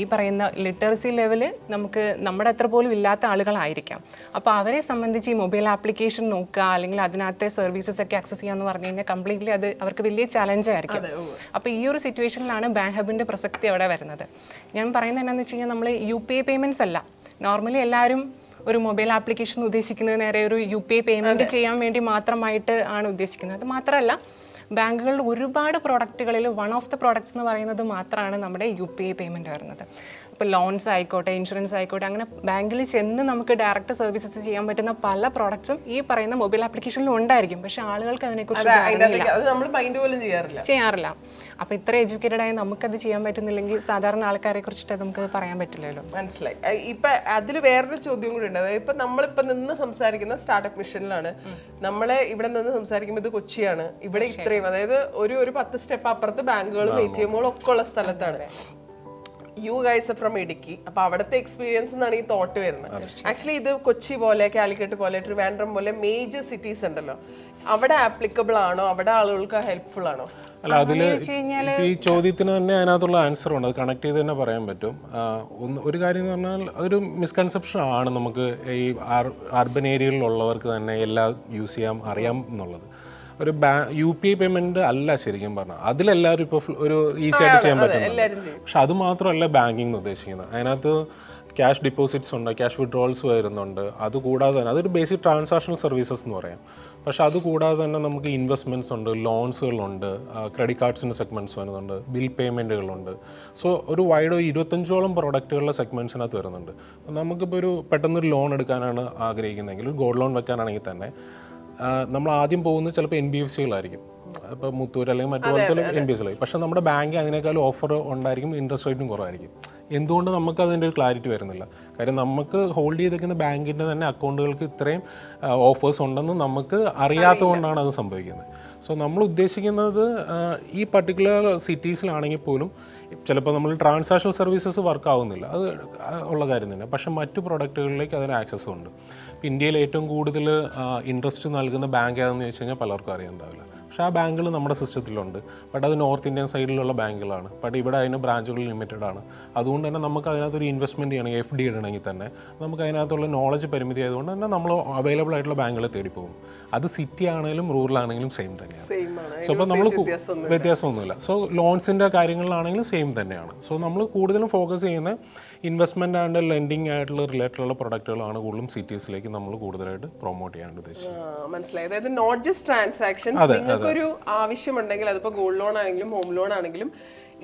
ഈ പറയുന്ന ലിറ്ററസി ലെവൽ നമുക്ക് നമ്മുടെ അത്ര പോലും ഇല്ലാത്ത ആളുകളായിരിക്കാം. അപ്പോൾ അവരെ സംബന്ധിച്ച് ഈ മൊബൈൽ ആപ്ലിക്കേഷൻ നോക്കുക അല്ലെങ്കിൽ അതിനകത്തെ സർവീസസ് ഒക്കെ ആക്സസ് ചെയ്യാന്ന് പറഞ്ഞു കഴിഞ്ഞാൽ കംപ്ലീറ്റ്ലി അത് അവർക്ക് വലിയ ചലഞ്ച് ആയിരിക്കും. അപ്പോൾ ഈ ഒരു സിറ്റുവേഷനിലാണ് ബാങ്ക് ഹബിന്റെ പ്രസക്തി അവിടെ വരുന്നത്. ഞാൻ പറയുന്നത് എന്താണെന്ന് വെച്ച് കഴിഞ്ഞാൽ നമ്മൾ യു പി ഐ പേയ്മെന്റ്സ് അല്ല. നോർമലി എല്ലാവരും ഒരു മൊബൈൽ ആപ്ലിക്കേഷൻ ഉദ്ദേശിക്കുന്നത് നേരെ ഒരു യു പി ഐ പേയ്മെന്റ് ചെയ്യാൻ വേണ്ടി മാത്രമായിട്ട് ആണ് ഉദ്ദേശിക്കുന്നത്. അത് മാത്രമല്ല ബാങ്കുകളിൽ ഒരുപാട് പ്രോഡക്റ്റുകളിൽ വൺ ഓഫ് ദ പ്രോഡക്ട്സ് എന്ന് പറയുന്നത് മാത്രമാണ് നമ്മുടെ യു പി ഐ പേയ്മെന്റ് വരുന്നത്. ഇപ്പോൾ ലോൺസ് ആയിക്കോട്ടെ ഇൻഷുറൻസ് ആയിക്കോട്ടെ അങ്ങനെ ബാങ്കിൽ ചെന്ന് നമുക്ക് ഡയറക്റ്റ് സർവീസസ് ചെയ്യാൻ പറ്റുന്ന പല പ്രോഡക്ട്സും ഈ പറയുന്ന മൊബൈൽ ആപ്ലിക്കേഷനിലും ഉണ്ടായിരിക്കും. പക്ഷേ ആളുകൾക്ക് അതിനെക്കുറിച്ച് അതിന്റെ അകത്തേക്ക് നമ്മൾ മൈൻഡ് പോലും ചെയ്യാറില്ല. ചെയ്യാറില്ല. അപ്പോൾ ഇത്ര എഡ്യൂക്കേറ്റഡ് ആയി നമുക്കത് ചെയ്യാൻ പറ്റുന്നില്ലെങ്കിൽ സാധാരണ ആൾക്കാരെ കുറിച്ചിട്ട് നമുക്ക് പറയാൻ പറ്റില്ലല്ലോ. മനസ്സിലായി. ഇപ്പം അതിൽ വേറൊരു ചോദ്യം കൂടി ഉണ്ട്. അതായത് ഇപ്പൊ നമ്മളിപ്പോ നിന്ന് സംസാരിക്കുന്ന സ്റ്റാർട്ടപ്പ് മിഷനിലാണ് നമ്മളെ ഇവിടെ നിന്ന് സംസാരിക്കുമ്പോൾ ഇത് കൊച്ചിയാണ്. ഇവിടെ ഇത്രയും അതായത് ഒരു ഒരു പത്ത് സ്റ്റെപ്പ് അപ്പുറത്ത് ബാങ്കുകളും എ ടി എമ്മുകളും ഒക്കെ ഉള്ള സ്ഥലത്താണ്. You guys from Idukki. അപ്പൊ അവിടുത്തെ എക്സ്പീരിയൻസ് എന്നാണ് ഈ തോട്ട് വരുന്നത്. ആക്ച്വലി ഇത് കൊച്ചി പോലെ കാലിക്കറ്റ് പോലെ ട്രിവാൻഡ്രം പോലെ മേജർ സിറ്റീസ് ഉണ്ടല്ലോ. അവിടെ ആപ്ലിക്കബിൾ ആണോ? അവിടെ ആളുകൾക്ക് ഹെൽപ്ഫുൾ ആണോ? അല്ല അതിൽ ഈ ചോദ്യത്തിന് തന്നെ അതിനകത്തുള്ള ആൻസർ ഉണ്ട്. അത് കണക്ട് ചെയ്ത് തന്നെ പറയാൻ പറ്റും. ഒന്ന് ഒരു കാര്യം എന്ന് പറഞ്ഞാൽ ഒരു മിസ്കൺസെപ്ഷൻ ആണ് നമുക്ക് ഈ അർബൻ ഏരിയയിലുള്ളവർക്ക് തന്നെ എല്ലാം യൂസ് ചെയ്യാം അറിയാം എന്നുള്ളത്. ഒരു യു പി ഐ പേയ്മെന്റ് അല്ല ശരിക്കും പറഞ്ഞാൽ അതിലെല്ലാവരും ഇപ്പോൾ ഒരു ഈസി ആയിട്ട് ചെയ്യാൻ പറ്റുന്നുണ്ട്. പക്ഷെ അത് മാത്രമല്ല ബാങ്കിങ് ഉദ്ദേശിക്കുന്നത്. അതിനകത്ത് ക്യാഷ് ഡിപ്പോസിറ്റ്സ് ഉണ്ട് ക്യാഷ് വിഡ്രോൾസ് വരുന്നുണ്ട്. അത് കൂടാതെ തന്നെ അതൊരു ബേസിക് ട്രാൻസാക്ഷണൽ സർവീസസ് എന്ന് പറയാം. പക്ഷെ അത് കൂടാതെ തന്നെ നമുക്ക് ഇൻവെസ്റ്റ്മെന്റ്സ് ഉണ്ട് ലോൺസുകളുണ്ട് ക്രെഡിറ്റ് കാർഡ്സിന്റെ സെഗ്മെന്റ്സ് വരുന്നുണ്ട് ബിൽ പേയ്മെന്റുകളുണ്ട് സോ ഒരു വൈഡ് ഇരുപത്തഞ്ചോളം പ്രൊഡക്റ്റുകളുടെ സെഗ്മെന്റ്സിനകത്ത് വരുന്നുണ്ട്. നമുക്കിപ്പോൾ ഒരു പെട്ടെന്നൊരു ലോൺ എടുക്കാനാണ് ആഗ്രഹിക്കുന്നതെങ്കിൽ ഒരു ഗോൾഡ് ലോൺ വെക്കാനാണെങ്കിൽ തന്നെ നമ്മൾ ആദ്യം പോകുന്നത് ചിലപ്പോൾ എൻ ബി എഫ് സികളായിരിക്കും ഇപ്പോൾ മുത്തൂർ അല്ലെങ്കിൽ മറ്റു പോലത്തെ എൻ ബി എഫ് സികൾ പക്ഷേ നമ്മുടെ ബാങ്ക് അതിനേക്കാളും ഓഫർ ഉണ്ടായിരിക്കും ഇൻട്രസ്റ്റ് റേറ്റും കുറവായിരിക്കും. എന്തുകൊണ്ട് നമുക്ക് അതിന്റെ ഒരു ക്ലാരിറ്റി വരുന്നില്ല. കാര്യം നമുക്ക് ഹോൾഡ് ചെയ്തിരിക്കുന്ന ബാങ്കിന്റെ തന്നെ അക്കൗണ്ടുകൾക്ക് ഇത്രയും ഓഫേഴ്സ് ഉണ്ടെന്ന് നമുക്ക് അറിയാത്തതുകൊണ്ടാണ് അത് സംഭവിക്കുന്നത്. സോ നമ്മൾ ഉദ്ദേശിക്കുന്നത് ഈ പർട്ടിക്കുലർ സിറ്റീസിലാണെങ്കിൽ പോലും ചിലപ്പോൾ നമ്മൾ ട്രാൻസാക്ഷൻ സർവീസസ് വർക്ക് ആവുന്നില്ല അത് ഉള്ള കാര്യം തന്നെ. പക്ഷേ മറ്റു പ്രൊഡക്റ്റുകളിലേക്ക് അതിന് ആക്സസ് ഉണ്ട്. ഇന്ത്യയിൽ ഏറ്റവും കൂടുതൽ ഇൻട്രസ്റ്റ് നൽകുന്ന ബാങ്ക് ഏതാണെന്ന് ചോദിച്ചു കഴിഞ്ഞാൽ പലർക്കും അറിയുന്നുണ്ടാവില്ല പക്ഷേ ആ ബാങ്കുകൾ നമ്മുടെ സിസ്റ്റത്തിലുണ്ട്. ബട്ട് അത് നോർത്ത് ഇന്ത്യൻ സൈഡിലുള്ള ബാങ്കുകളാണ് ബട്ട് ഇവിടെ അതിന് ബ്രാഞ്ചുകൾ ലിമിറ്റഡ് ആണ്. അതുകൊണ്ട് തന്നെ നമുക്ക് അതിനകത്തൊരു ഇൻവെസ്റ്റ്മെന്റ് ചെയ്യണമെങ്കിൽ എഫ് ഡി ഇടണമെങ്കിൽ തന്നെ. നമുക്ക് അതിനകത്തുള്ള നോളജ് പരിമിതി ആയതുകൊണ്ട് തന്നെ നമ്മൾ അവൈലബിൾ ആയിട്ടുള്ള ബാങ്കുകളെ തേടി പോകും. അത് സിറ്റി ആണെങ്കിലും റൂറൽ ആണെങ്കിലും സെയിം തന്നെയാണ്. സോ അപ്പോൾ നമ്മൾ വ്യത്യാസമൊന്നുമില്ല. സോ ലോൺസിന്റെ കാര്യങ്ങളിലാണെങ്കിലും സെയിം തന്നെയാണ്. സോ നമ്മൾ കൂടുതലും ഫോക്കസ് ചെയ്യുന്ന ഇൻവെസ്റ്റ്മെന്റ് ആൻഡ് ലെൻഡിങ് ആയിട്ടുള്ള റിലേറ്റഡ് ഉള്ള പ്രൊഡക്റ്റുകളാണ് കൂടുതലും സിറ്റീസിലേക്ക് നമ്മൾ കൂടുതലായിട്ട് പ്രൊമോട്ട് ചെയ്യാൻ ഉദ്ദേശിച്ചത്. മനസ്സിലായി. അതായത് നോട്ട് ജസ്റ്റ് ട്രാൻസാക്ഷൻസ് നിങ്ങൾക്കൊരു ആവശ്യമുണ്ടെങ്കിൽ അതിപ്പോ ഗോൾഡ് ലോൺ ആണെങ്കിലും ഹോം ലോൺ ആണെങ്കിലും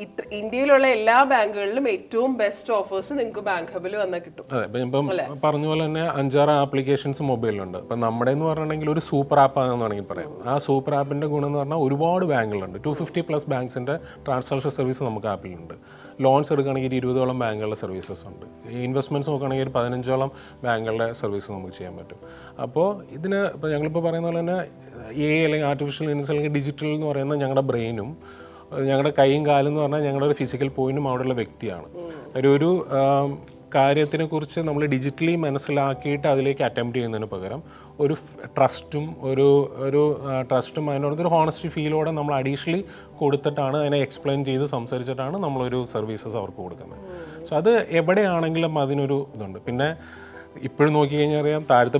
ഇത്ര ഇന്ത്യയിലുള്ള എല്ലാ ബാങ്കുകളിലും ഏറ്റവും ബെസ്റ്റ് ഓഫേഴ്സ് നിങ്ങൾക്ക് ബാങ്ക് ഹബിൽ വന്നാൽ കിട്ടും. അതെ ഇപ്പം പറഞ്ഞ പോലെ തന്നെ അഞ്ചാറ് ആപ്ലിക്കേഷൻസ് മൊബൈലിലുണ്ട് അപ്പം നമ്മുടെ എന്ന് പറഞ്ഞിട്ടുണ്ടെങ്കിൽ ഒരു സൂപ്പർ ആപ്പ് ആണെന്ന് വേണമെങ്കിൽ പറയാം. ആ സൂപ്പർ ആപ്പിന്റെ ഗുണം എന്ന് പറഞ്ഞാൽ ഒരുപാട് ബാങ്കുകളുണ്ട്. ടു ഫിഫ്റ്റി പ്ലസ് ബാങ്ക്സിന്റെ ട്രാൻസാക്ഷൻ സർവീസ് നമുക്ക് ആപ്പിലുണ്ട് ലോൺസ് എടുക്കുകയാണെങ്കിൽ ഇരുപതോളം ബാങ്കുകളുടെ സർവീസസ് ഉണ്ട്. ഇൻവെസ്റ്റ്മെന്റ്സ് നോക്കുകയാണെങ്കിൽ ഒരു പതിനഞ്ചോളം ബാങ്കുകളുടെ സർവീസ് നമുക്ക് ചെയ്യാൻ പറ്റും. അപ്പോൾ ഇതിന് ഇപ്പോൾ ഞങ്ങളിപ്പോൾ പറയുന്ന പോലെ തന്നെ എ അല്ലെങ്കിൽ ആർട്ടിഫിഷ്യൽ ഇന്റലിജൻസ് അല്ലെങ്കിൽ ഡിജിറ്റൽ എന്ന് പറയുന്ന ഞങ്ങളുടെ ബ്രെയിനും ഞങ്ങളുടെ കൈയും കാലും എന്ന് പറഞ്ഞാൽ ഞങ്ങളുടെ ഒരു ഫിസിക്കൽ പോയിന്റും അവിടെയുള്ള വ്യക്തിയാണ്. ഒരു ഒരു കാര്യത്തിനെ കുറിച്ച് നമ്മൾ ഡിജിറ്റലി മനസ്സിലാക്കിയിട്ട് അതിലേക്ക് അറ്റംപ്റ്റ് ചെയ്യുന്നതിന് പകരം ഒരു ട്രസ്റ്റും ഒരു ഒരു ട്രസ്റ്റും അതിനോട് ഒരു ഹോണസ്റ്റി ഫീലോടെ നമ്മൾ അഡീഷണലി കൊടുത്തിട്ടാണ് അതിനെ എക്സ്പ്ലെയിൻ ചെയ്ത് സംസാരിച്ചിട്ടാണ് നമ്മളൊരു സർവീസസ് അവർക്ക് കൊടുക്കുന്നത്. സോ അത് എവിടെയാണെങ്കിലും അതിനൊരു ഇതുണ്ട്. പിന്നെ ഇപ്പോഴും നോക്കിക്കഴിഞ്ഞാൽ അറിയാം. താഴത്തെ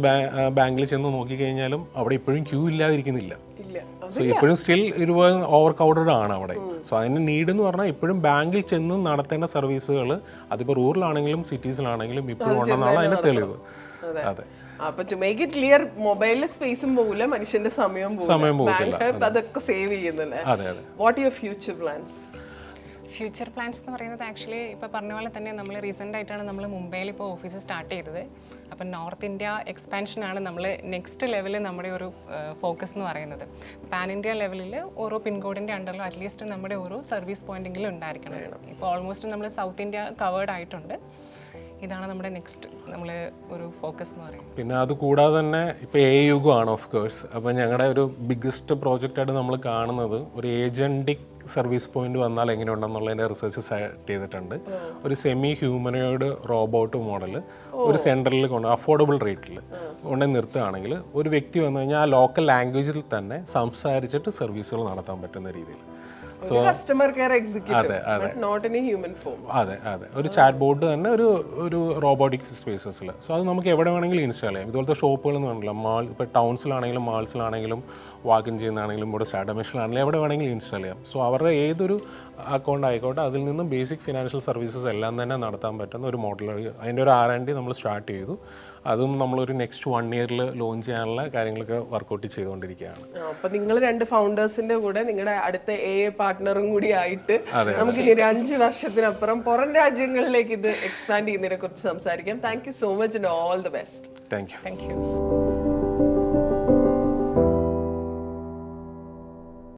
ബാങ്കിൽ ചെന്ന് നോക്കിക്കഴിഞ്ഞാലും അവിടെ ഇപ്പോഴും ക്യൂ ഇല്ലാതിരിക്കുന്നില്ല. ഇല്ല. സോ ഇപ്പോഴും സ്റ്റിൽ ഒരുപാട് ഓവർ ക്രൗഡഡ് ആണ് അവിടെ. സോ അതിന് നീഡ് എന്ന് പറഞ്ഞാൽ ഇപ്പോഴും ബാങ്കിൽ ചെന്ന് നടത്തേണ്ട സർവീസുകൾ അതിപ്പോൾ റൂറലാണെങ്കിലും സിറ്റീസിലാണെങ്കിലും ഇപ്പോഴും ഉണ്ടെന്നാണ് അതിന്റെ തെളിവ്. അതെ. അപ്പൊ ടു മേക്ക് ഇറ്റ് ക്ലിയർ മൊബൈലിലെ സ്പേസും പോകില്ല മനുഷ്യന്റെ സമയവും സമയം അതൊക്കെ സേവ് ചെയ്യുന്നില്ല? What your future plans future plans എന്ന് പറയുന്നത് ആക്ച്വലി ഇപ്പോൾ പറഞ്ഞ പോലെ തന്നെ നമ്മൾ റീസെന്റ് ആയിട്ടാണ് നമ്മൾ മുംബൈയിൽ ഇപ്പോൾ ഓഫീസ് സ്റ്റാർട്ട് ചെയ്തത്. അപ്പം നോർത്ത് ഇന്ത്യ എക്സ്പാൻഷനാണ് നമ്മൾ നെക്സ്റ്റ് ലെവലിൽ നമ്മുടെ ഒരു ഫോക്കസ് എന്ന് പറയുന്നത്. പാൻ ഇന്ത്യ ലെവലിൽ ഓരോ പിൻകോഡിന്റെ അണ്ടറിലും അറ്റ്ലീസ്റ്റ് നമ്മുടെ ഓരോ സർവീസ് പോയിന്റെങ്കിലും ഉണ്ടായിരിക്കണം. ഇപ്പോൾ ഓൾമോസ്റ്റ് നമ്മൾ സൗത്ത് ഇന്ത്യ കവേർഡ് ആയിട്ടുണ്ട്. ഇതാണ് നമ്മുടെ നെക്സ്റ്റ് നമ്മൾ ഒരു ഫോക്കസ് എന്ന് പറയുന്നത്. പിന്നെ അത് കൂടാതെ തന്നെ ഇപ്പോൾ എ യുഗമാണ് ഓഫ് കോഴ്സ് അപ്പോൾ ഞങ്ങളുടെ ഒരു ബിഗ്ഗസ്റ്റ് പ്രോജക്റ്റായിട്ട് നമ്മൾ കാണുന്നത് ഒരു ഏജന്റിക് സർവീസ് പോയിന്റ് വന്നാൽ എങ്ങനെയുണ്ടെന്നുള്ളതിന്റെ റിസർച്ച് സ്റ്റാർട്ട് ചെയ്തിട്ടുണ്ട്. ഒരു സെമി ഹ്യൂമനോയിഡ് റോബോട്ട് മോഡൽ ഒരു സെന്ററിൽ കൊണ്ട് അഫോർഡബിൾ റേറ്റിൽ കൊണ്ട് നിർത്തുകയാണെങ്കിൽ ഒരു വ്യക്തി വന്നു കഴിഞ്ഞാൽ ആ ലോക്കൽ ലാംഗ്വേജിൽ തന്നെ സംസാരിച്ചിട്ട് സർവീസുകൾ നടത്താൻ പറ്റുന്ന രീതിയിൽ customer care executive not in human form അതെ. അതെ ഒരു ചാറ്റ് ബോർഡ് തന്നെ ഒരു ഒരു റോബോട്ടിക് സ്പേസസിൽ സോ അത് നമുക്ക് എവിടെ വേണമെങ്കിലും ഇൻസ്റ്റാൾ ചെയ്യാം. ഇതുപോലത്തെ ഷോപ്പുകൾ എന്ന് പറഞ്ഞില്ല മാൾ ഇപ്പോൾ ടൗൺസിലാണെങ്കിലും മാൾസിലാണെങ്കിലും വാക്കിൻ ചെയ്യുന്നതാണെങ്കിലും ഇവിടെ സാഡമിഷനിലാണെങ്കിലും എവിടെ വേണമെങ്കിലും ഇൻസ്റ്റാൾ ചെയ്യാം. സോ അവരുടെ ഏതൊരു അക്കൗണ്ട് ആയിക്കോട്ടെ അതിൽ നിന്നും ബേസിക് ഫിനാൻഷ്യൽ സർവീസസ് എല്ലാം തന്നെ നടത്താൻ പറ്റുന്ന ഒരു മോഡൽ അതിന്റെ ഒരു ആർ ആൻഡ് ഡി നമ്മൾ സ്റ്റാർട്ട് ചെയ്തു. അതും നമ്മളൊരു നെക്സ്റ്റ് വൺ ഇയറിൽ ലോഞ്ച് ചെയ്യാനുള്ള കാര്യങ്ങളൊക്കെ വർക്കൗട്ട് ചെയ്തുകൊണ്ടിരിക്കുകയാണ്. അപ്പൊ നിങ്ങൾ രണ്ട് ഫൗണ്ടേഴ്സിന്റെ കൂടെ നിങ്ങളുടെ അടുത്ത എ പാർട്ട്ണറും കൂടി ആയിട്ട് നമുക്ക് ഇനി ഒരു അഞ്ച് വർഷത്തിനപ്പുറം പുറം രാജ്യങ്ങളിലേക്ക് ഇത് എക്സ്പാൻഡ് ചെയ്യുന്നതിനെ കുറിച്ച് സംസാരിക്കാം. Thank you so much and all the best thank you thank you